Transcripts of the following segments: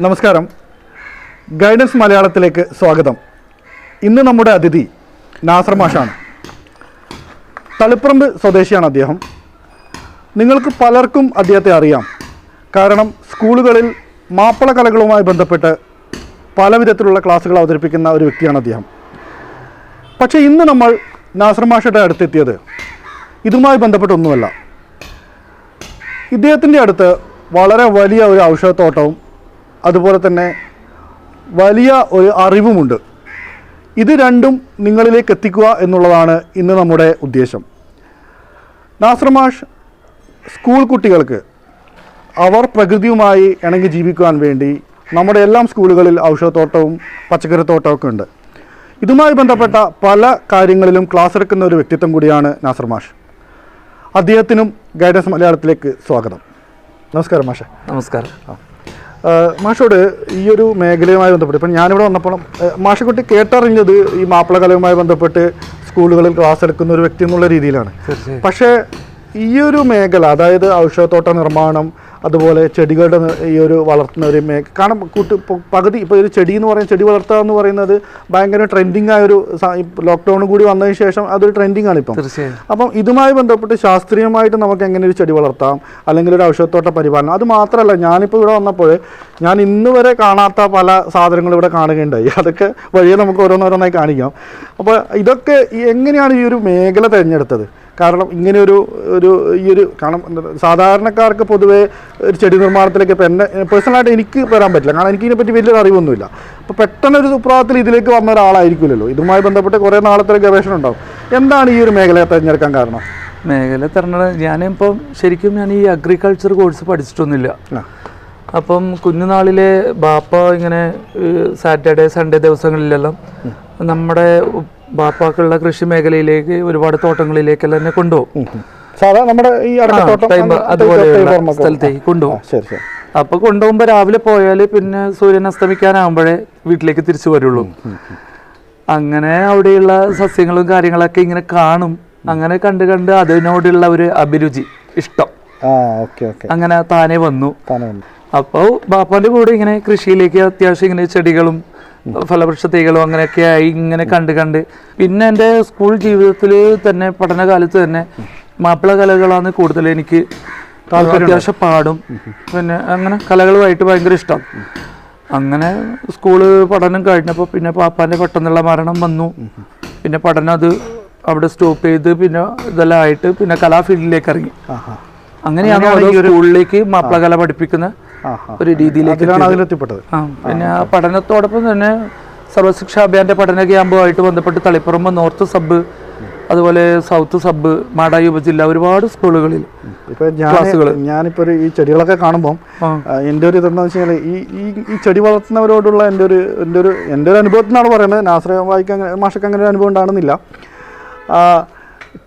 നമസ്കാരം. ഗൈഡൻസ് മലയാളത്തിലേക്ക് സ്വാഗതം. ഇന്ന് നമ്മുടെ അതിഥി നാസർ മാഷാണ്. തളിപ്പറമ്പ് സ്വദേശിയാണ് അദ്ദേഹം. നിങ്ങൾക്ക് പലർക്കും അദ്ദേഹത്തെ അറിയാം. കാരണം സ്കൂളുകളിൽ മാപ്പിള കലകളുമായി ബന്ധപ്പെട്ട് പല വിധത്തിലുള്ള ക്ലാസ്സുകൾ അവതരിപ്പിക്കുന്ന ഒരു വ്യക്തിയാണ് അദ്ദേഹം. പക്ഷേ ഇന്ന് നമ്മൾ നാസർ മാഷയുടെ അടുത്തെത്തിയത് ഇതുമായി ബന്ധപ്പെട്ടൊന്നുമല്ല ഇദ്ദേഹത്തിന്റെ അടുത്ത് വളരെ വലിയ ഒരു ഔഷധത്തോട്ടവും അതുപോലെ തന്നെ വലിയ ഒരു അറിവുമുണ്ട്. ഇത് രണ്ടും നിങ്ങളിലേക്ക് എത്തിക്കുക എന്നുള്ളതാണ് ഇന്ന് നമ്മുടെ ഉദ്ദേശം. നാസർമാഷ് സ്കൂൾ കുട്ടികൾക്ക് അവർ പ്രകൃതിയുമായി ഇണങ്ങി ജീവിക്കുവാൻ വേണ്ടി നമ്മുടെ എല്ലാം സ്കൂളുകളിൽ ഔഷധത്തോട്ടവും പച്ചക്കറിത്തോട്ടവും ഉണ്ട്. ഇതുമായി ബന്ധപ്പെട്ട പല കാര്യങ്ങളിലും ക്ലാസ് എടുക്കുന്ന ഒരു വ്യക്തിത്വം കൂടിയാണ് നാസർ മാഷ്. അദ്ദേഹത്തിനും ഗൈഡൻസ് മലയാളത്തിലേക്ക് സ്വാഗതം. നമസ്കാരം മാഷെ. നമസ്കാരം. മാഷോട് ഈ ഒരു മേഖലയുമായി ബന്ധപ്പെട്ട് ഇപ്പം ഞാനിവിടെ വന്നപ്പോൾ മാഷക്കുട്ടി കേട്ടറിഞ്ഞത് ഈ മാപ്പിള കലയുമായി ബന്ധപ്പെട്ട് സ്കൂളുകളിൽ ക്ലാസ് എടുക്കുന്ന ഒരു വ്യക്തി എന്നുള്ള രീതിയിലാണ്. പക്ഷേ ഈ ഒരു മേഖല അതായത് ഔഷധത്തോട്ട നിർമ്മാണം അതുപോലെ ചെടികളുടെ ഈ ഒരു വളർത്തുന്ന ഒരു മേ കാരണം കൂട്ട് പകുതി ഇപ്പോൾ ഒരു ചെടി എന്ന് പറയുന്നത് ചെടി വളർത്തുക എന്ന് പറയുന്നത് ഭയങ്കര ട്രെൻഡിങ് ആയ ഒരു ലോക്ക്ഡൗൺ കൂടി വന്നതിന് ശേഷം അതൊരു ട്രെൻഡിങ് ആണ് ഇപ്പം. അപ്പം ഇതുമായി ബന്ധപ്പെട്ട് ശാസ്ത്രീയമായിട്ട് നമുക്ക് എങ്ങനെ ഒരു ചെടി വളർത്താം? അല്ലെങ്കിൽ ഒരു ഔഷധത്തോട്ട പരിപാലനം. അത് മാത്രമല്ല ഞാനിപ്പോൾ ഇവിടെ വന്നപ്പോൾ ഞാൻ ഇന്ന് വരെ കാണാത്ത പല സാധനങ്ങളും ഇവിടെ കാണുകയുണ്ടായി. അതൊക്കെ വഴിയെ നമുക്ക് ഓരോന്നോരോന്നായി കാണിക്കാം. അപ്പോൾ ഇതൊക്കെ എങ്ങനെയാണ് ഈ ഒരു മേഖല തിരഞ്ഞെടുത്തത്? കാരണം ഇങ്ങനെ ഒരു ഒരു ഈ ഒരു കാരണം സാധാരണക്കാർക്ക് പൊതുവേ ഒരു ചെടി നിർമ്മാണത്തിലേക്ക് ഇപ്പം എന്നെ പേഴ്സണലായിട്ട് എനിക്ക് വരാൻ പറ്റില്ല. കാരണം എനിക്ക് ഇതിനെപ്പറ്റി വലിയൊരു അറിവൊന്നുമില്ല. അപ്പോൾ പെട്ടെന്ന് ഒരു സുപ്രഭാതത്തിൽ ഇതിലേക്ക് വന്ന ഒരാളായിരിക്കില്ലല്ലോ. ഇതുമായി ബന്ധപ്പെട്ട് കുറേ നാളത്തെ ഗവേഷണം ഉണ്ടാവും. എന്താണ് ഈ ഒരു മേഖലയെ തിരഞ്ഞെടുക്കാൻ കാരണം? മേഖല തിരഞ്ഞെടുക്കാൻ ഞാനിപ്പം ശരിക്കും ഞാൻ ഈ അഗ്രികൾച്ചർ കോഴ്സ് പഠിച്ചിട്ടൊന്നുമില്ല. അപ്പം കുഞ്ഞുനാളിലെ ബാപ്പ ഇങ്ങനെ സാറ്റർഡേ സൺഡേ ദിവസങ്ങളിലെല്ലാം നമ്മുടെ ബാപ്പാക്കുള്ള കൃഷി മേഖലയിലേക്ക് ഒരുപാട് തോട്ടങ്ങളിലേക്കെല്ലാം തന്നെ കൊണ്ടുപോകും. സാധാ നമ്മുടെ ഈ അതുപോലെയുള്ള സ്ഥലത്തേക്ക് കൊണ്ടുപോകും. അപ്പൊ കൊണ്ടുപോകുമ്പോൾ രാവിലെ പോയാൽ പിന്നെ സൂര്യൻ അസ്തമിക്കാനാകുമ്പോഴേ വീട്ടിലേക്ക് തിരിച്ചു വരുള്ളൂ. അങ്ങനെ അവിടെയുള്ള സസ്യങ്ങളും കാര്യങ്ങളൊക്കെ ഇങ്ങനെ കാണും. അങ്ങനെ കണ്ട് കണ്ട് അതിനോടുള്ള ഒരു അഭിരുചി ഇഷ്ടം. അങ്ങനെ താനെ വന്നു. താനെ വന്നു. അപ്പോൾ ബാപ്പാന്റെ കൂടെ ഇങ്ങനെ കൃഷിയിലേക്ക് അത്യാവശ്യം ഇങ്ങനെ ചെടികളും ഫലവൃക്ഷ തൈകളും അങ്ങനെയൊക്കെ ആയി ഇങ്ങനെ കണ്ട് കണ്ട്. പിന്നെ എന്റെ സ്കൂൾ ജീവിതത്തിൽ തന്നെ പഠനകാലത്ത് തന്നെ മാപ്പിള കലകളാണ് കൂടുതൽ എനിക്ക് അത്യാവശ്യം പാടും. പിന്നെ അങ്ങനെ കലകളുമായിട്ട് ഭയങ്കര ഇഷ്ടം. അങ്ങനെ സ്കൂൾ പഠനം കഴിഞ്ഞപ്പോൾ പിന്നെ പാപ്പാന്റെ പെട്ടെന്നുള്ള മരണം വന്നു. പിന്നെ പഠനം അത് അവിടെ സ്റ്റോപ്പ് ചെയ്ത് പിന്നെ ഇതെല്ലാം ആയിട്ട് പിന്നെ കലാഫീൽഡിലേക്ക് ഇറങ്ങി. അങ്ങനെയാണ് ഒരു സ്കൂളിലേക്ക് മാപ്പിള കല പഠിപ്പിക്കുന്ന ആഹാ. ഒരു രീതിയിലേക്ക് അതിലാണ് അതിലെത്തിപ്പെട്ടത്. പിന്നെ ആ പഠനത്തോടൊപ്പം തന്നെ സർവശിക്ഷാ അഭിയാന്റെ പഠന ക്യാമ്പുമായിട്ട് ബന്ധപ്പെട്ട് തളിപ്പറമ്പ് നോർത്ത് സബ് അതുപോലെ സൗത്ത് സബ് മാടായി ഉപജില്ല ഒരുപാട് സ്കൂളുകളിൽ. ഞാനിപ്പോ ഈ ചെടികളൊക്കെ കാണുമ്പോൾ. എന്റെ ഒരു ഇതെന്താ വെച്ചാൽ ഈ ഈ ചെടി വളർത്തുന്നവരോടുള്ള എന്റെ ഒരു എന്റെ ഒരു എന്റെ ഒരു അനുഭവത്തിനാണ് പറയുന്നത്. നാശ്രയ വായിക്കാൻ മാഷക്ക് അങ്ങനെ ഒരു അനുഭവം ഉണ്ടാകുന്നില്ല.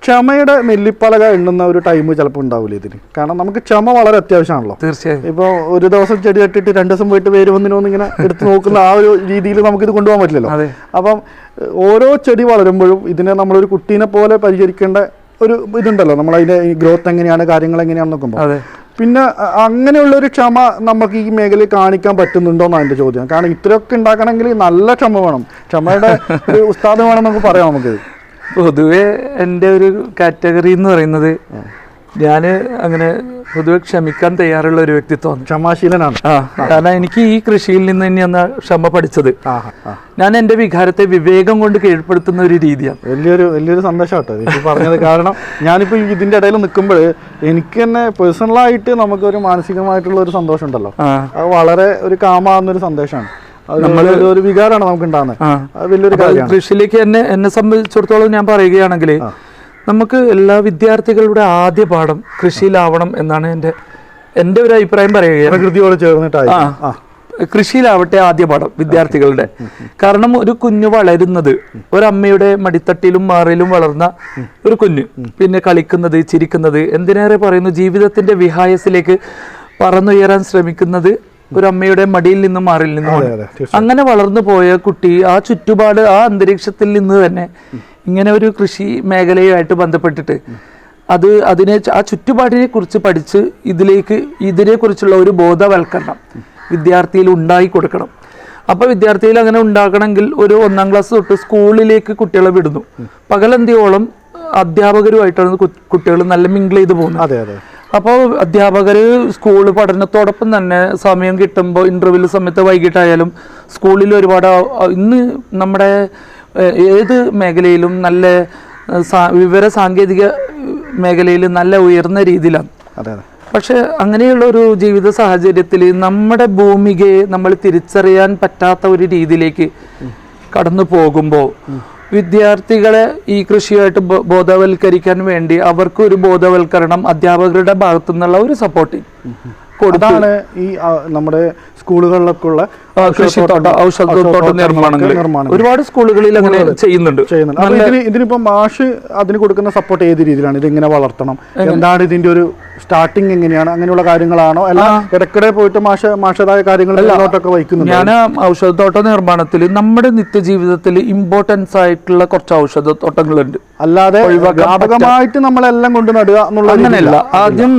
ക്ഷമയുടെ നെല്ലിപ്പലക എണ്ണുന്ന ഒരു ടൈം ചിലപ്പോൾ ഉണ്ടാവില്ല ഇതിന്? കാരണം നമുക്ക് ക്ഷമ വളരെ അത്യാവശ്യമാണല്ലോ. തീർച്ചയായും. ഇപ്പോൾ ഒരു ദിവസം ചെടി കെട്ടിട്ട് രണ്ട് ദിവസം പോയിട്ട് വേര് വന്നിനോന്ന് ഇങ്ങനെ എടുത്തു നോക്കുന്ന ആ ഒരു രീതിയിൽ നമുക്ക് ഇത് കൊണ്ടുപോകാൻ പറ്റില്ലല്ലോ. അപ്പം ഓരോ ചെടി വളരുമ്പോഴും ഇതിനെ നമ്മളൊരു കുട്ടീനെ പോലെ പരിചരിക്കേണ്ട ഒരു ഇതുണ്ടല്ലോ. നമ്മൾ അതിന്റെ ഗ്രോത്ത് എങ്ങനെയാണ് കാര്യങ്ങൾ എങ്ങനെയാണ് നോക്കുമ്പോൾ പിന്നെ അങ്ങനെയുള്ള ഒരു ക്ഷമ നമുക്ക് ഈ മേഖലയിൽ കാണിക്കാൻ പറ്റുന്നുണ്ടോ എന്നാണ് എന്റെ ചോദ്യം. കാരണം ഇത്രയൊക്കെ ഉണ്ടാക്കണമെങ്കിൽ നല്ല ക്ഷമ വേണം. ക്ഷമയുടെ ഒരു ഉസ്താദ് വേണം നമുക്ക് പറയാം നമുക്കിത്. പൊതുവെ എന്റെ ഒരു കാറ്റഗറി എന്ന് പറയുന്നത് ഞാൻ അങ്ങനെ പൊതുവെ ക്ഷമിക്കാൻ തയ്യാറുള്ള ഒരു വ്യക്തിത്വമാണ്. ക്ഷമാശീലനാണ്. കാരണം എനിക്ക് ഈ കൃഷിയിൽ നിന്ന് തന്നെയാണ് ക്ഷമ പഠിച്ചത്. ഞാൻ എന്റെ വികാരത്തെ വിവേകം കൊണ്ട് കീഴ്പ്പെടുത്തുന്ന ഒരു രീതിയാണ്. വലിയൊരു വലിയൊരു സന്തോഷമാട്ടോ പറഞ്ഞത് കാരണം ഞാനിപ്പോൾ ഇതിന്റെ ഇടയിൽ നിൽക്കുമ്പോൾ എനിക്ക് തന്നെ പേഴ്സണലായിട്ട് നമുക്കൊരു മാനസികമായിട്ടുള്ള ഒരു സന്തോഷം ഉണ്ടല്ലോ അത് വളരെ ഒരു കാമാകുന്ന ഒരു അത് ഒരു- ഒരു വികാരമാണ് നമുക്ക് ഉണ്ടാകുന്നത് വലിയൊരു കൃഷിയിലേക്ക് എന്നെ എന്നെ സംബന്ധിച്ചിടത്തോളം ഞാൻ പറയുകയാണെങ്കിൽ നമുക്ക് എല്ലാ വിദ്യാർത്ഥികളുടെ ആദ്യ പാഠം കൃഷിയിലാവണം എന്നാണ് എന്റെ എന്റെ ഒരു അഭിപ്രായം പറയുകയാണ്. പ്രകൃതിയോട് ചേർന്നിട്ടായി കൃഷിയിലാവട്ടെ ആദ്യ പാഠം വിദ്യാർത്ഥികളുടെ. കാരണം ഒരു കുഞ്ഞു വളരുന്നത് ഒരമ്മയുടെ മടിത്തട്ടിലും മാറിലും വളർന്ന ഒരു കുഞ്ഞു പിന്നെ കളിക്കുന്നത് ചിരിക്കുന്നത് എന്തിനേറെ പറയുന്നു ജീവിതത്തിന്റെ വിഹായസിലേക്ക് പറന്നുയരാൻ ശ്രമിക്കുന്നത് ഒരു അമ്മയുടെ മടിയിൽ നിന്നും മാറിൽ നിന്നും അങ്ങനെ വളർന്നു പോയ കുട്ടി ആ ചുറ്റുപാട് ആ അന്തരീക്ഷത്തിൽ നിന്ന് തന്നെ ഇങ്ങനെ ഒരു കൃഷി മേഖലയുമായിട്ട് ബന്ധപ്പെട്ടിട്ട് അത് അതിനെ ആ ചുറ്റുപാടിനെ കുറിച്ച് പഠിച്ച് ഇതിലേക്ക് ഇതിനെ കുറിച്ചുള്ള ഒരു ബോധവൽക്കരണം വിദ്യാർത്ഥിയിൽ ഉണ്ടായി കൊടുക്കണം. അപ്പോൾ വിദ്യാർത്ഥിയിൽ അങ്ങനെ ഉണ്ടാക്കണമെങ്കിൽ ഒരു ഒന്നാം ക്ലാസ് തൊട്ട് സ്കൂളിലേക്ക് കുട്ടികളെ വിടുന്നു. പകലന്തിയോളം അധ്യാപകരുമായിട്ടാണ് കുട്ടികൾ നല്ല മിങ്കിൾ ചെയ്ത് പോകുന്നത്. അതെ അതെ. അപ്പോൾ അധ്യാപകർ സ്കൂൾ പഠനത്തോടൊപ്പം തന്നെ സമയം കിട്ടുമ്പോൾ ഇന്റർവ്യൂ സമയത്ത് വൈകിട്ടായാലും സ്കൂളിൽ ഒരുപാട് ഇന്ന് നമ്മുടെ ഏത് മേഖലയിലും നല്ല വിവര സാങ്കേതിക മേഖലയിൽ നല്ല ഉയർന്ന രീതിയിലാണ്. അതെ അതെ. പക്ഷെ അങ്ങനെയുള്ള ഒരു ജീവിത സാഹചര്യത്തിൽ നമ്മുടെ ഭൂമികയെ നമ്മൾ തിരിച്ചറിയാൻ പറ്റാത്ത ഒരു രീതിയിലേക്ക് കടന്നു പോകുമ്പോൾ വിദ്യാർത്ഥികളെ ഈ കൃഷിയായിട്ട് ബോധവൽക്കരിക്കാൻ വേണ്ടി അവർക്ക് ഒരു ബോധവൽക്കരണം അധ്യാപകരുടെ ഭാഗത്തു നിന്നുള്ള ഒരു സപ്പോർട്ടിങ് കൊടുത്താണ് ഈ നമ്മുടെ സ്കൂളുകളിലൊക്കെ ഉള്ള കൃഷിത്തോട്ട ഔഷധത്തോട്ട നിർമ്മാണങ്ങൾ ഒരുപാട് സ്കൂളുകളിൽ അങ്ങനെ ചെയ്യുന്നുണ്ട്. ഇതിന് ഇതിനിപ്പോ മാഷ് അതിന് കൊടുക്കുന്ന സപ്പോർട്ട് ഏത് രീതിയിലാണ്? ഇത് എങ്ങനെ? വളർത്തണം എന്താണ് ഇതിന്റെ ഒരു സ്റ്റാർട്ടിങ് എങ്ങനെയാണ്? അങ്ങനെയുള്ള കാര്യങ്ങളാണോ? അല്ല ഇടയ്ക്കിടെ പോയിട്ട് മാഷ മാഷതായ കാര്യങ്ങൾ വഹിക്കുന്നു ഞാൻ ഔഷധത്തോട്ട നിർമ്മാണത്തിൽ നമ്മുടെ നിത്യജീവിതത്തിൽ ഇമ്പോർട്ടൻസ് ആയിട്ടുള്ള കുറച്ച് ഔഷധത്തോട്ടങ്ങളുണ്ട് അല്ലാതെ വ്യാപകമായിട്ട് നമ്മളെല്ലാം കൊണ്ട് നടുക എന്നുള്ള അങ്ങനെയല്ല. ആദ്യം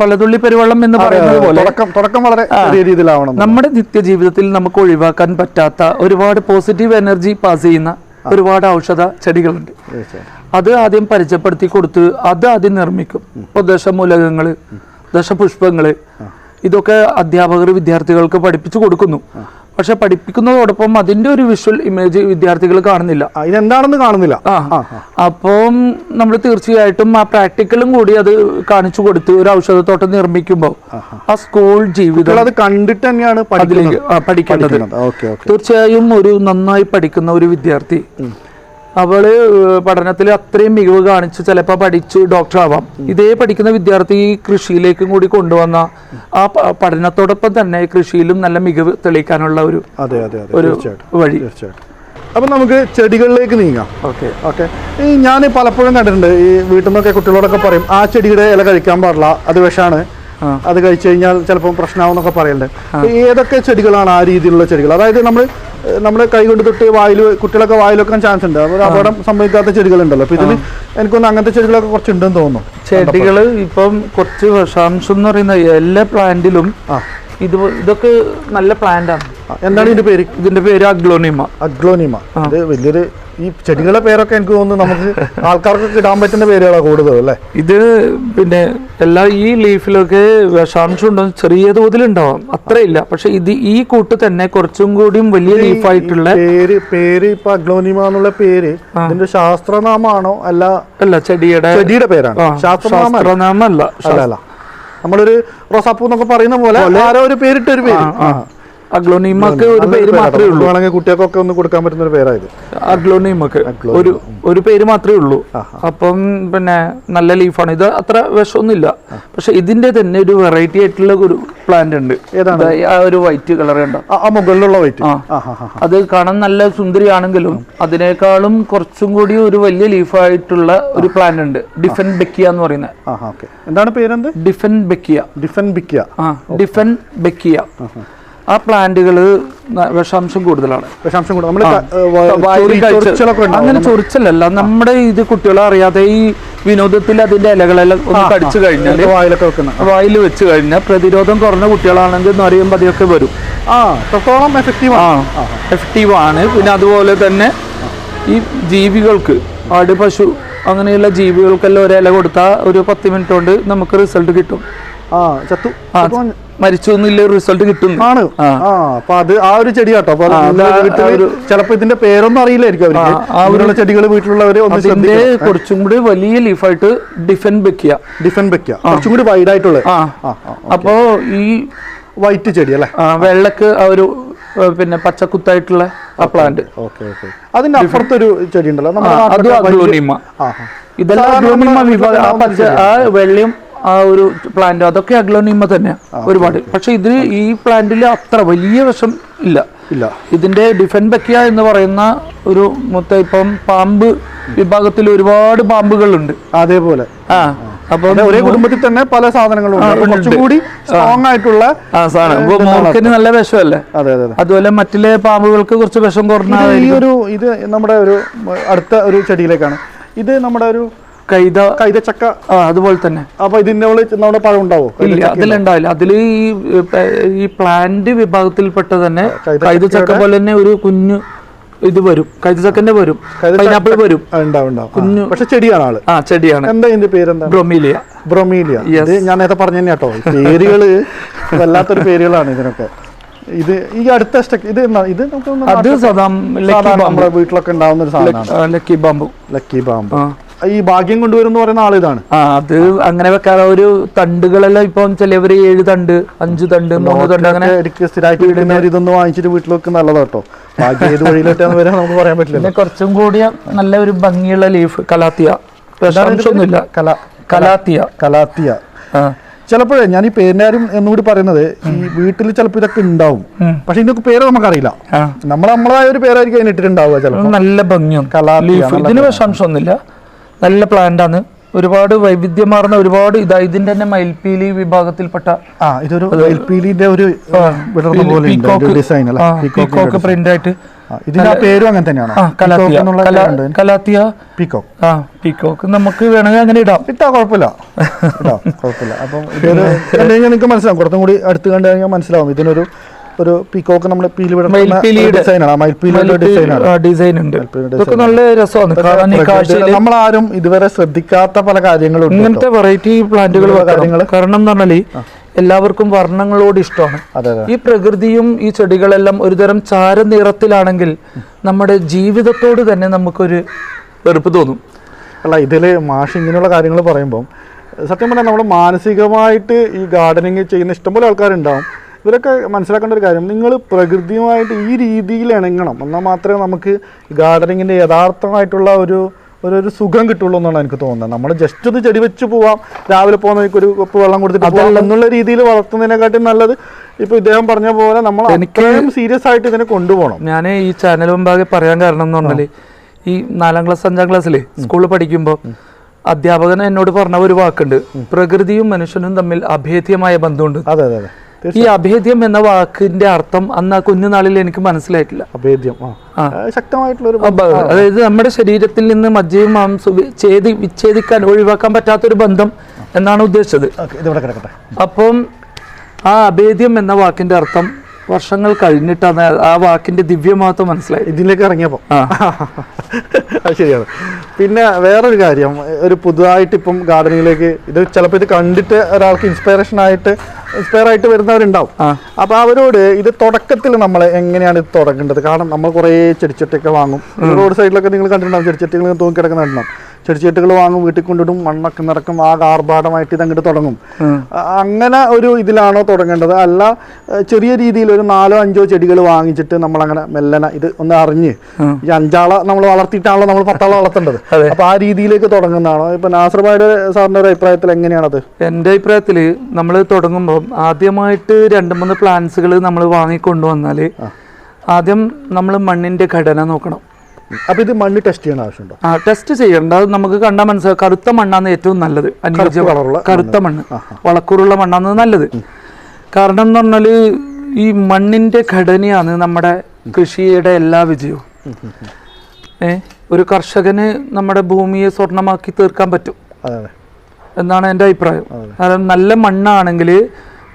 പലതുള്ളി പെരുവെള്ളം എന്ന് പറയുന്നത് പോലെ തുടക്കം വളരെ രീതിയിലാവണം. നമ്മുടെ നിത്യജീവിതത്തിൽ നമുക്ക് ഒഴിവാക്കാൻ പറ്റാത്ത ഒരുപാട് പോസിറ്റീവ് എനർജി പാസ് ചെയ്യുന്ന ഒരുപാട് ഔഷധ ചെടികളുണ്ട്. അത് ആദ്യം പരിചയപ്പെടുത്തി കൊടുത്ത് അത് ആദ്യം നിർമ്മിക്കും. ഇപ്പോൾ ദശമൂലകങ്ങൾ ദശപുഷ്പങ്ങൾ ഇതൊക്കെ അധ്യാപകർ വിദ്യാർത്ഥികൾക്ക് പഠിപ്പിച്ചു കൊടുക്കുന്നു. പക്ഷെ പഠിപ്പിക്കുന്നതോടൊപ്പം അതിന്റെ ഒരു വിഷ്വൽ ഇമേജ് വിദ്യാർത്ഥികൾ കാണുന്നില്ല. ഇതെന്താണെന്ന് കാണുന്നില്ല. ആ. അപ്പം നമ്മൾ തീർച്ചയായിട്ടും ആ പ്രാക്ടിക്കലും കൂടി അത് കാണിച്ചു കൊടുത്ത് ഒരു ഔഷധത്തോട്ടം നിർമ്മിക്കുമ്പോൾ ആ സ്കൂൾ ജീവിതം അത് കണ്ടിട്ട് തന്നെയാണ് പഠിക്കേണ്ടത് തീർച്ചയായും ഒരു നന്നായി പഠിക്കുന്ന ഒരു വിദ്യാർത്ഥി അവൾ പഠനത്തിൽ അത്രയും മികവ് കാണിച്ച് ചിലപ്പോൾ പഠിച്ച് ഡോക്ടറാവാം ഇതേ പഠിക്കുന്ന വിദ്യാർത്ഥി കൃഷിയിലേക്കും കൂടി കൊണ്ടുവന്ന ആ പഠനത്തോടൊപ്പം തന്നെ കൃഷിയിലും നല്ല മികവ് തെളിയിക്കാനുള്ള ഒരു ഒരു വഴി. അപ്പം നമുക്ക് ചെടികളിലേക്ക് നീങ്ങാം. ഓക്കെ. ഓക്കെ. ഈ ഞാൻ പലപ്പോഴും കണ്ടിട്ടുണ്ട് ഈ വീട്ടിൽ നിന്നൊക്കെ കുട്ടികളോടൊക്കെ പറയും ആ ചെടിയുടെ ഇല കഴിക്കാൻ പാടില്ല അത് വിഷാണ്. അത് കഴിച്ചു കഴിഞ്ഞാൽ ചിലപ്പോൾ പ്രശ്നമാവെന്നൊക്കെ പറയലുണ്ട്. അപ്പൊ ഏതൊക്കെ ചെടികളാണ് ആ രീതിയിലുള്ള ചെടികൾ? അതായത് നമ്മൾ നമ്മൾ കൈകൊണ്ട് തൊട്ട് വായിൽ കുട്ടികളൊക്കെ വായിൽ വെക്കാൻ ചാൻസ് ഉണ്ട് അപ്പോൾ അപകടം സംഭവിക്കാത്ത ചെടികളുണ്ടല്ലോ. അപ്പൊ ഇതിൽ എനിക്കൊന്ന് അങ്ങനത്തെ ചെടികളൊക്കെ കുറച്ച് ഉണ്ടെന്ന് തോന്നുന്നു ചെടികൾ ഇപ്പം കുറച്ച് വിഷാംശം എന്ന് പറയുന്ന എല്ലാ പ്ലാന്റിലും ഇത് ഇതൊക്കെ നല്ല പ്ലാന്റ് ആണ്. എന്താണ് ഇതിന്റെ പേര്? ഇതിന്റെ പേര് അഗ്ലോണിമ. അഗ്ലോനിമ ഇത് വലിയൊരു ഈ ചെടികളുടെ പേരൊക്കെ എനിക്ക് തോന്നുന്നു നമുക്ക് ആൾക്കാർക്കൊക്കെ ഇടാൻ പറ്റുന്ന പേരുകളാണ് കൂടുതൽ അല്ലേ? ഇത് പിന്നെ എല്ലാ ഈ ലീഫിലൊക്കെ വിഷാംശം ഉണ്ടോ ചെറിയ തോതിൽ ഉണ്ടാവാം അത്രയില്ല. പക്ഷെ ഇത് ഈ കൂട്ട് തന്നെ കുറച്ചും കൂടിയും വലിയ ലീഫായിട്ടുള്ള പേര് പേര് ഇപ്പൊ അഗ്ലോനിമ എന്നുള്ള പേര് അതിന്റെ ശാസ്ത്രനാമാണോ അല്ല അല്ല ചെടിയുടെ ചെടിയുടെ പേരാണ്. ശാസ്ത്രനാമല്ല. നമ്മളൊരു റോസാപ്പൂ എന്നൊക്കെ പറയുന്ന പോലെ ആരോ ഒരു പേരിട്ടൊരു പേര്. ആ. അഗ്ലോണിമക്ക് ഒരു പേര് മാത്രമേ ഉള്ളൂ. വേണമെങ്കിൽ കുട്ടികൾക്കൊക്കെ ഒന്ന് കൊടുക്കാൻ പറ്റുന്ന ഒരു പേരായത് അഗ്ലോണിമക്ക് ഒരു ഒരു പേര് മാത്രമേ ഉള്ളൂ. അപ്പം പിന്നെ നല്ല ലീഫാണ്. ഇത് അത്ര വിഷമൊന്നുമില്ല. പക്ഷെ ഇതിന്റെ തന്നെ ഒരു വെറൈറ്റി ആയിട്ടുള്ള ഒരു പ്ലാന്റ് ഉണ്ട്. ഏതാണ്? ആ ഒരു വൈറ്റ് കളർ കണ്ടോ ആ, മുകളിലുള്ള വൈറ്റ് അത് കാണാൻ നല്ല സുന്ദരിയാണെങ്കിലും അതിനേക്കാളും കുറച്ചും കൂടി ഒരു വലിയ ലീഫായിട്ടുള്ള ഒരു പ്ലാന്റ് ഉണ്ട്. ഡിഫൻ ബെക്കിയ എന്ന് പറയുന്നത്. എന്താണ് പേരെന്ത്? ഡിഫൻ ബെക്കിയ ഡിഫൻ ബെക്കിയ ആ ഡിഫൻ ബെക്കിയ ആ പ്ലാന്റുകൾ വിഷാംശം കൂടുതലാണ്. വിഷാംശം കൂടെ. നമ്മൾ വായിൽ കഴിച്ച് ചൊറിച്ചിലൊക്കെ ഉണ്ടാവും. അങ്ങനെ ചൊറിച്ചലല്ല. നമ്മുടെ ഇത് കുട്ടികളെ അറിയാതെ ഈ വിനോദത്തിൽ അതിന്റെ ഇലകളെല്ലാം ഒന്ന് കടിച്ചു കഴിഞ്ഞാൽ വായിലൊക്കെ വെക്കുന്ന വായിൽ വെച്ച് കഴിഞ്ഞാൽ പ്രതിരോധം കുറഞ്ഞ കുട്ടികളാണെങ്കിൽ എന്ന് പറയുമ്പോൾ അതൊക്കെ വരും. ആ എത്രത്തോളം എഫക്റ്റീവ് ആണ്. എഫക്റ്റീവ് ആണ്. പിന്നെ അതുപോലെ തന്നെ ഈ ജീവികൾക്ക് ആട് പശു അങ്ങനെയുള്ള ജീവികൾക്കെല്ലാം ഒരു ഇല കൊടുത്താൽ ഒരു പത്ത് മിനിറ്റ് കൊണ്ട് നമുക്ക് റിസൾട്ട് കിട്ടും. ആ ചത്തു. ആ മരിച്ചു റിസൾട്ട് കിട്ടും ആണ്. അപ്പൊ അത് ആ ഒരു ചെടി കേട്ടോ അപ്പൊ ചിലപ്പോ ഇതിന്റെ പേരൊന്നും അറിയില്ലായിരിക്കും അങ്ങനെയുള്ള ചെടികൾ വീട്ടിലുള്ളവര് കുറച്ചും കൂടി വലിയ ലീഫായിട്ട് ഡിഫൻ വെക്കുക. ഡിഫൻ വെക്കുക. കുറച്ചും കൂടി വൈഡ് ആയിട്ടുള്ള അപ്പോ ഈ വൈറ്റ് ചെടി അല്ലേ? വെള്ളക്ക് ആ ഒരു പിന്നെ പച്ചക്കുത്തായിട്ടുള്ള ആ പ്ലാന്റ് അതിന്റെ അപ്പുറത്തൊരു ചെടി ഉണ്ടല്ലോ. ഇതെല്ലാം ആ വെള്ളയും ആ ഒരു പ്ലാന്റ് അതൊക്കെ അഗ്ലോണിമ തന്നെ ഒരുപാട്. പക്ഷെ ഇതിൽ ഈ പ്ലാന്റിൽ അത്ര വലിയ വിഷം ഇല്ല. ഇല്ല. ഇതിന്റെ ഡിഫൻ ബക്കിയ എന്ന് പറയുന്ന ഒരു മൊത്തം ഇപ്പം പാമ്പ് വിഭാഗത്തിൽ ഒരുപാട് പാമ്പുകളുണ്ട്. അതേപോലെ. ആ അപ്പൊ ഒരേ കുടുംബത്തിൽ തന്നെ പല സാധനങ്ങളും കുറച്ചുകൂടി സ്ട്രോങ് ആയിട്ടുള്ള ഇപ്പൊ നല്ല വിഷമല്ലേ? അതെ അതെ അതെ. അതുപോലെ മറ്റിലെ പാമ്പുകൾക്ക് കുറച്ച് വിഷം കുറഞ്ഞ ഈ ഒരു ഇത് നമ്മുടെ ഒരു അടുത്ത ഒരു ചെടിയിലേക്കാണ്. ഇത് നമ്മുടെ ഒരു കൈത കൈതച്ചക്ക ആ അതുപോലെ തന്നെ. അപ്പൊ ഇതിന്റെ നമ്മുടെ പഴം ഉണ്ടാവോ? ഇല്ല അതിലുണ്ടാവില്ല. അതിൽ ഈ ഈ പ്ലാന്റ് വിഭാഗത്തിൽപ്പെട്ട തന്നെ കൈതച്ചക്ക പോലെ തന്നെ ഒരു കുഞ്ഞു ഇത് വരും. കൈതച്ചക്കന്റെ വരും. പൈനാപ്പിൾ വരും. കുഞ്ഞു പക്ഷെ ചെടിയാണ് ആൾ. ആ ചെടിയാണ്. എന്താ ഇതിന്റെ പേരെന്താ ബ്രൊമീലിയ. ബ്രൊമീലിയ. ഇത് ഞാൻ നേരത്തെ പറഞ്ഞു തന്നെ കേട്ടോ പേരുകൾ വല്ലാത്തൊരു പേരുകളാണ് ഇതിനൊക്കെ. ഇത് ഈ അടുത്ത സ്റ്റക്ക് ഇത് ഇത് നമുക്ക് അത് സാധാരണ നമ്മുടെ വീട്ടിലൊക്കെ ഉണ്ടാവുന്ന ഒരു സാധനമാണ്. Lucky bamboo. Lucky bamboo. ഈ ഭാഗ്യം കൊണ്ടുവരുന്ന പറയുന്ന ആൾ ഇതാണ്. ആ അത് അങ്ങനെ വെക്കാതെ ഒരു തണ്ടുകളെല്ലാം ഇപ്പം ചിലവര് ഏഴ് തണ്ട് അഞ്ച് തണ്ട് മൂന്ന് തണ്ട് അങ്ങനെ ഇടയ്ക്ക് സ്ഥിരമായിട്ട് വീടുന്നവർ ഇതൊന്നും വാങ്ങിച്ചിട്ട് വീട്ടിൽ വെക്കുന്ന നല്ലതാ കേട്ടോ. ഭാഗ്യം ഏത് വഴിയിലോട്ടാന്ന് വരാൻ നമുക്ക് പറയാൻ പറ്റില്ല പിന്നെ കുറച്ചും കൂടിയ നല്ല ഒരു ഭംഗിയുള്ള ലീഫ് കലാത്തിയ. വിഷാംശമൊന്നുമില്ല കല കലാത്തിയ. കലാത്തിയ. ആ. ചിലപ്പോഴേ ഞാൻ ഈ പേരിനാരും എന്നുകൂടി പറയുന്നത് ഈ വീട്ടിൽ ചിലപ്പോൾ ഇതൊക്കെ ഉണ്ടാവും. പക്ഷെ ഇതിനൊക്കെ പേര് നമുക്കറിയില്ല. നമ്മൾ നമ്മളായ ഒരു പേരായിരിക്കും അതിന് ഇട്ടിട്ടുണ്ടാവുക ചിലപ്പോൾ നല്ല ഭംഗിയാണ് കലാ ലീഫ് ഇതിന് വിഷാംശമൊന്നുമില്ല നല്ല പ്ലാന്റ് ആണ്. ഒരുപാട് വൈവിധ്യമാർന്ന ഒരുപാട് ഇതാ ഇതിന്റെ തന്നെ മയിൽപീലി വിഭാഗത്തിൽപ്പെട്ട ആ ഇതൊരു എൽപിലിന്റെ ഒരു വിടർന്ന പോലെ ഉണ്ട് ഒരു ഡിസൈൻ അല്ല. പീക്കോക്ക് പ്രിന്റ് ആയിട്ട് ഇതിന്റെ ആ പേരും അങ്ങനെ തന്നെയാണോ. ആ കലാത്തിയ. പീക്കോക്ക് ആ പീകോക്ക് നമുക്ക് വേണമെങ്കിൽ അങ്ങനെ ഇടാം. ഇട്ടാ കുഴപ്പമില്ല. ഇട്ടാ കുഴപ്പമില്ല. അപ്പം ഇതൊരു കണ്ടു കഴിഞ്ഞാൽ നിങ്ങൾക്ക് മനസ്സിലാവും. കുറച്ചും കൂടി അടുത്ത് കണ്ടു കഴിഞ്ഞാൽ മനസ്സിലാവും. ഇതിനൊരു ഒരു പീക്കോക്ക് നമ്മൾ പീലി ഡിസൈൻ ഉണ്ട്. ഇതൊക്കെ നല്ല രസമാണ്. നമ്മൾ ആരും ഇതുവരെ ശ്രദ്ധിക്കാത്ത പല കാര്യങ്ങളും ഇങ്ങനത്തെ വെറൈറ്റി പ്ലാന്റുകൾ കാര്യങ്ങൾ കാരണം എന്ന് പറഞ്ഞാൽ എല്ലാവർക്കും വർണങ്ങളോട് ഇഷ്ടമാണ്. ഈ പ്രകൃതിയും ഈ ചെടികളെല്ലാം ഒരുതരം ചാര നിറത്തിലാണെങ്കിൽ നമ്മുടെ ജീവിതത്തോട് തന്നെ നമുക്കൊരു വെറുപ്പ് തോന്നും. അല്ല ഇതിൽ മാഷ് ഇങ്ങനെയുള്ള കാര്യങ്ങൾ പറയുമ്പം സത്യം പറഞ്ഞാൽ നമ്മൾ മാനസികമായിട്ട് ഈ ഗാർഡനിങ് ചെയ്യുന്ന ഇഷ്ടംപോലെ ആൾക്കാരുണ്ടാവും. ഇവരൊക്കെ മനസ്സിലാക്കേണ്ട ഒരു കാര്യം നിങ്ങൾ പ്രകൃതിയുമായിട്ട് ഈ രീതിയിൽ ഇണങ്ങണം. എന്നാൽ മാത്രമേ നമുക്ക് ഗാർഡനിങ്ങിന്റെ യഥാർത്ഥമായിട്ടുള്ള ഒരു ഒരു ഒരു സുഖം കിട്ടുള്ളൂ എന്നാണ് എനിക്ക് തോന്നുന്നത്. നമ്മൾ ജസ്റ്റ് ഒന്ന് ചെടി വെച്ച് പോവാം. രാവിലെ പോകുന്ന ഒരു കപ്പ് വെള്ളം കൊടുത്തിട്ട് പോകാം എന്നുള്ള രീതിയിൽ വളർത്തുന്നതിനെക്കാട്ടും നല്ലത് ഇപ്പോൾ ഇദ്ദേഹം പറഞ്ഞ പോലെ നമ്മൾ എനിക്കും സീരിയസ് ആയിട്ട് ഇതിനെ കൊണ്ടുപോകണം. ഞാൻ ഈ ചാനൽ മുമ്പാകെ പറയാൻ കാരണം എന്ന് പറഞ്ഞാൽ ഈ നാലാം ക്ലാസ് അഞ്ചാം ക്ലാസ്സിലെ സ്കൂളിൽ പഠിക്കുമ്പോൾ അധ്യാപകൻ എന്നോട് പറഞ്ഞ ഒരു വാക്കുണ്ട്. പ്രകൃതിയും മനുഷ്യനും തമ്മിൽ അഭേദ്യമായ ബന്ധമുണ്ട്. അതെ അതെ. ഈ അഭേദ്യം എന്ന വാക്കിന്റെ അർത്ഥം അന്ന് ആ കുഞ്ഞുനാളിൽ എനിക്ക് മനസ്സിലായിട്ടില്ല. അഭേദ്യം ശക്തമായിട്ടുള്ളൊരു അതായത് നമ്മുടെ ശരീരത്തിൽ നിന്ന് മജ്ജയും മാംസവും ഛേദി വിച്ഛേദിക്കാൻ ഒഴിവാക്കാൻ പറ്റാത്തൊരു ബന്ധം എന്നാണ് ഉദ്ദേശിച്ചത്. അപ്പം ആ അഭേദ്യം എന്ന വാക്കിന്റെ അർത്ഥം വർഷങ്ങൾ കഴിഞ്ഞിട്ടാണ് ആ വാക്കിന്റെ ദിവ്യമഹത്വം മനസ്സിലായി ഇതിലേക്ക് ഇറങ്ങിയപ്പോൾ ആ. അത് ശരിയാണ്. പിന്നെ വേറൊരു കാര്യം ഒരു പുതുതായിട്ട് ഇപ്പം ഗാർഡനിങ്ങിലേക്ക് ഇത് ചിലപ്പോൾ ഇത് കണ്ടിട്ട് ഒരാൾക്ക് ഇൻസ്പിറേഷൻ ആയിട്ട് ഇൻസ്പയർ ആയിട്ട് വരുന്നവരുണ്ടാവും. അപ്പൊ അവരോട് ഇത് തുടക്കത്തിൽ നമ്മൾ എങ്ങനെയാണ് ഇത് തുടങ്ങേണ്ടത്? കാരണം നമ്മൾ കുറേ ചെടിച്ചട്ടിയൊക്കെ വാങ്ങും. റോഡ് സൈഡിലൊക്കെ നിങ്ങൾ കണ്ടിട്ടുണ്ടാവും ചെടിച്ചട്ടികൾ തൂങ്ങി കിടക്കുന്നുണ്ടാവും ചെടിച്ചട്ടികൾ വാങ്ങും വീട്ടിൽ കൊണ്ടിടും മണ്ണൊക്കെ നിറക്കും ആ ആർഭാടമായിട്ട് ഇത് അങ്ങോട്ട് തുടങ്ങും അങ്ങനെ ഒരു ഇതിലാണോ തുടങ്ങേണ്ടത്? അല്ല ചെറിയ രീതിയിൽ ഒരു നാലോ അഞ്ചോ ചെടികൾ വാങ്ങിച്ചിട്ട് നമ്മൾ അങ്ങനെ മെല്ലന ഇത് ഒന്ന് അറിഞ്ഞ് ഈ അഞ്ചാളെ നമ്മൾ വളർത്തിയിട്ടാണല്ലോ നമ്മൾ പത്താളെ വളർത്തേണ്ടത്. അപ്പൊ ആ രീതിയിലേക്ക് തുടങ്ങുന്നതാണോ? ഇപ്പൊ നാസർബായുടെ സാറിന്റെ ഒരു അഭിപ്രായത്തിൽ എങ്ങനെയാണത്? എന്റെ അഭിപ്രായത്തിൽ നമ്മൾ തുടങ്ങുമ്പോൾ ആദ്യമായിട്ട് രണ്ട് മൂന്ന് പ്ലാന്റ്സുകൾ നമ്മൾ വാങ്ങിക്കൊണ്ടുവന്നാൽ ആദ്യം നമ്മൾ മണ്ണിന്റെ ഘടന നോക്കണം. അപ്പൊ ഇത് മണ്ണ് ടെസ്റ്റ് ചെയ്യണ ആവശ്യമുണ്ടോ? ആ ടെസ്റ്റ് ചെയ്യണ്ട. അത് നമുക്ക് കണ്ടാൽ മനസ്സിലാവും കറുത്ത മണ്ണാണ് ഏറ്റവും നല്ലത്. അനുയോജ്യ കറുത്ത മണ്ണ്. വളക്കൂറുള്ള മണ്ണാണ് നല്ലത്. കാരണം എന്ന് പറഞ്ഞാൽ ഈ മണ്ണിന്റെ ഘടനയാണ് നമ്മുടെ കൃഷിയുടെ എല്ലാ വിജയവും. ഏ ഒരു കർഷകന് നമ്മുടെ ഭൂമിയെ സ്വർണമാക്കി തീർക്കാൻ പറ്റും. എന്നാണ് എന്റെ അഭിപ്രായം. കാരണം നല്ല മണ്ണാണെങ്കിൽ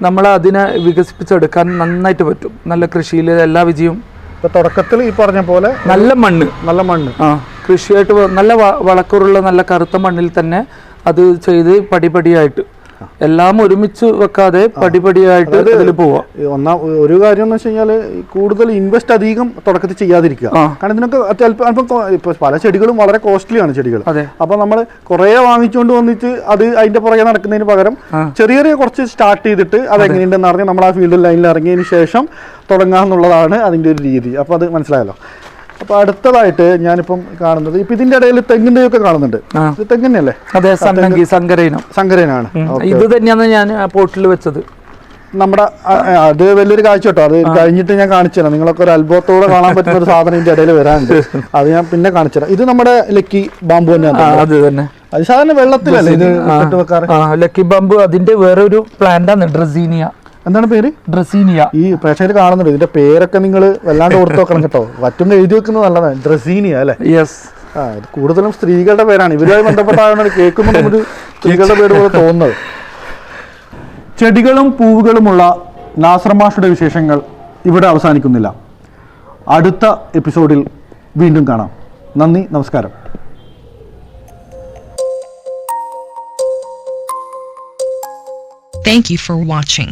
നമ്മൾ അതിനെ വികസിപ്പിച്ചെടുക്കാൻ നന്നായിട്ട് പറ്റും. നല്ല കൃഷിയിൽ എല്ലാ വിജയവും. തുടക്കത്തിൽ ഈ പറഞ്ഞ പോലെ നല്ല മണ്ണ്. നല്ല മണ്ണ്. ആ കൃഷിയായിട്ട് നല്ല വളക്കൂറുള്ള നല്ല കറുത്ത മണ്ണിൽ തന്നെ അത് ചെയ്ത് പടിപടിയായിട്ട് എല്ലാം ഒരുമിച്ച് വെക്കാതെ പടിപടിയായിട്ട് ഇതിൽ പോവാം. ഒന്നാം ഒരു കാര്യം എന്ന് വെച്ച് കഴിഞ്ഞാൽ കൂടുതൽ ഇൻവെസ്റ്റ് അധികം തുടക്കത്തിൽ ചെയ്യാതിരിക്കുക. കാരണം ഇതിനൊക്കെ അല്പം അല്പം ഇപ്പൊ പല ചെടികളും വളരെ കോസ്റ്റ്ലിയാണ് ചെടികൾ അപ്പൊ നമ്മൾ കുറെ വാങ്ങിച്ചുകൊണ്ട് വന്നിട്ട് അത് അതിന്റെ പുറകെ നടക്കുന്നതിന് പകരം ചെറിയ ചെറിയ കുറച്ച് സ്റ്റാർട്ട് ചെയ്തിട്ട് അത് എങ്ങനെയുണ്ടെന്ന് അറിഞ്ഞ് നമ്മൾ ആ ഫീൽഡ് ലൈനിൽ ഇറങ്ങിയതിന് ശേഷം തുടങ്ങാന്നുള്ളതാണ് അതിന്റെ ഒരു രീതി. അപ്പൊ അത് മനസ്സിലായല്ലോ? അപ്പൊ അടുത്തതായിട്ട് ഞാനിപ്പം കാണുന്നത് ഇപ്പൊ ഇതിന്റെ ഇടയിൽ തെങ്ങിന്റെ ഒക്കെ കാണുന്നുണ്ട് ഇത് തെങ്ങിനല്ലേ അതെ സന്നങ്കി സങ്കരയിനം. സങ്കരനാണ് ഇത് തന്നെയാണ് ഞാൻ ആ പോട്ടിൽ വെച്ചത്. നമ്മുടെ അത് വലിയൊരു കാഴ്ച കേട്ടോ. അത് കഴിഞ്ഞിട്ട് ഞാൻ കാണിച്ചുതരാം. നിങ്ങളൊക്കെ ഒരു അത്ഭുതത്തോടെ കാണാൻ പറ്റുന്ന ഒരു സാധനം ഇതിന്റെ ഇടയിൽ വരാനുണ്ട്. അത് ഞാൻ പിന്നെ കാണിച്ചുതരാം. ഇത് നമ്മുടെ ലക്കി ബാമ്പു തന്നെയാണ് അത് തന്നെ. അത് സാധാരണ വെള്ളത്തിലല്ലേ ഇത് വെക്കാറ് ലക്കി ബാമ്പു അതിന്റെ വേറെ ഒരു പ്ലാന്റ് ആണ് ഡ്രസീനിയ. എന്താണ് പേര്? ഡ്രസീനിയ ഈ പ്രേക്ഷകർ കാണുന്നുണ്ട്. ഇതിന്റെ പേരൊക്കെ നിങ്ങൾ വല്ലാണ്ട് ഓർത്ത് വെക്കണം കേട്ടോ. പറ്റുന്ന എഴുതി വെക്കുന്നത് നല്ലതാണ്. ഡ്രസീനിയ അല്ലേ? യെസ് ആ ഇത് കൂടുതലും സ്ത്രീകളുടെ പേരാണ്. ഇവരുമായി ബന്ധപ്പെട്ടാണ് കേൾക്കുമ്പോൾ നമുക്ക് സ്ത്രീകളുടെ പേര് പോലെ തോന്നുന്നത്. ചെടികളും പൂവുകളുമുള്ള നാസർമാഷയുടെ വിശേഷങ്ങൾ ഇവിടെ അവസാനിക്കുന്നില്ല. അടുത്ത എപ്പിസോഡിൽ വീണ്ടും കാണാം. നന്ദി നമസ്കാരം. Thank you for watching.